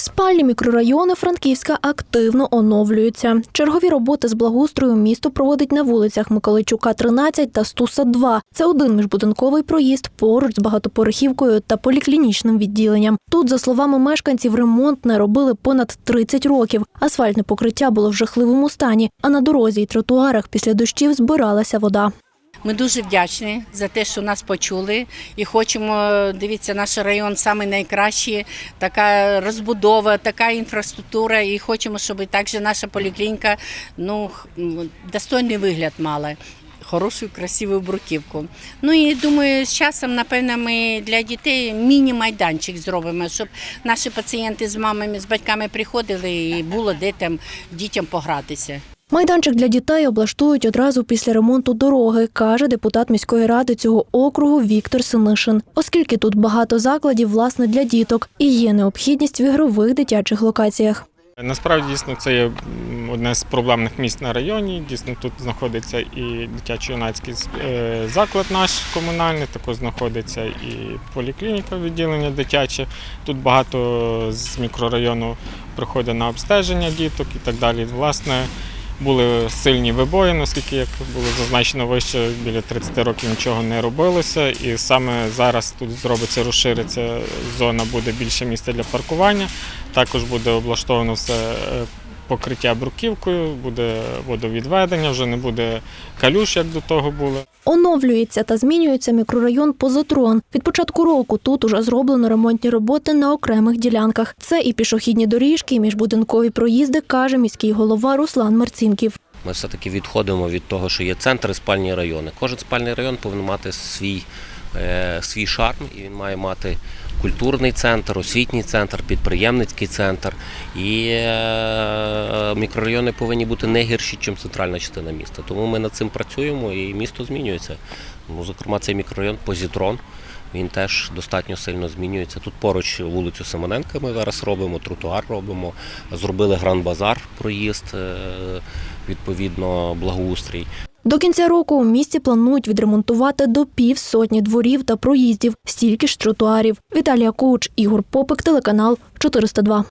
Спальні мікрорайони Франківська активно оновлюються. Чергові роботи з благоустрою місто проводить на вулицях Миколайчука 13 та Стуса 2. Це один міжбудинковий проїзд поруч з багатоповерхівкою та поліклінічним відділенням. Тут, за словами мешканців, ремонт не робили понад 30 років. Асфальтне покриття було в жахливому стані, а на дорозі й тротуарах після дощів збиралася вода. Ми дуже вдячні за те, що нас почули, і хочемо. Дивіться, наш район саме найкращий, така розбудова, така інфраструктура. І хочемо, щоб також наша поліклініка ну достойний вигляд мала. Хорошу, красиву бруківку. Ну і думаю, з часом, напевно, ми для дітей міні-майданчик зробимо, щоб наші пацієнти з мамами, з батьками приходили і було де там дітям погратися. Майданчик для дітей облаштують одразу після ремонту дороги, каже депутат міської ради цього округу Віктор Синишин. Оскільки тут багато закладів власне для діток і є необхідність в ігрових дитячих локаціях. Насправді дійсно це є одне з проблемних місць на районі. Дійсно, тут знаходиться і дитячо-юнацький е, заклад наш комунальний, також знаходиться і поліклініка відділення дитяче. Тут багато з мікрорайону приходить на обстеження діток і так далі. Власне, були сильні вибої, наскільки як було зазначено вище, біля 30 років нічого не робилося. І саме зараз тут зробиться, розшириться зона, буде більше місця для паркування. Також буде облаштовано все е, покриття бруківкою, буде водовідведення, вже не буде калюш, як до того було. Оновлюється та змінюється мікрорайон Позотрон. Від початку року тут уже зроблено ремонтні роботи на окремих ділянках. Це і пішохідні доріжки, і міжбудинкові проїзди, каже міський голова Руслан Марцінків. Ми все-таки відходимо від того, що є центр і спальні райони. Кожен спальний район повинен мати свій, е, свій шарм, і він має мати культурний центр, освітній центр, підприємницький центр. І е, мікрорайони повинні бути не гірші, ніж центральна частина міста. Тому ми над цим працюємо і місто змінюється. Ну, зокрема, цей мікрорайон Позітрон. Він теж достатньо сильно змінюється. Тут поруч вулицю Семененка ми зараз робимо, тротуар робимо, зробили гранд-базар проїзд, е, відповідно, благоустрій. До кінця року у місті планують відремонтувати до півсотні дворів та проїздів, стільки ж тротуарів. Віталія Коуч, Ігор Попик, телеканал 402.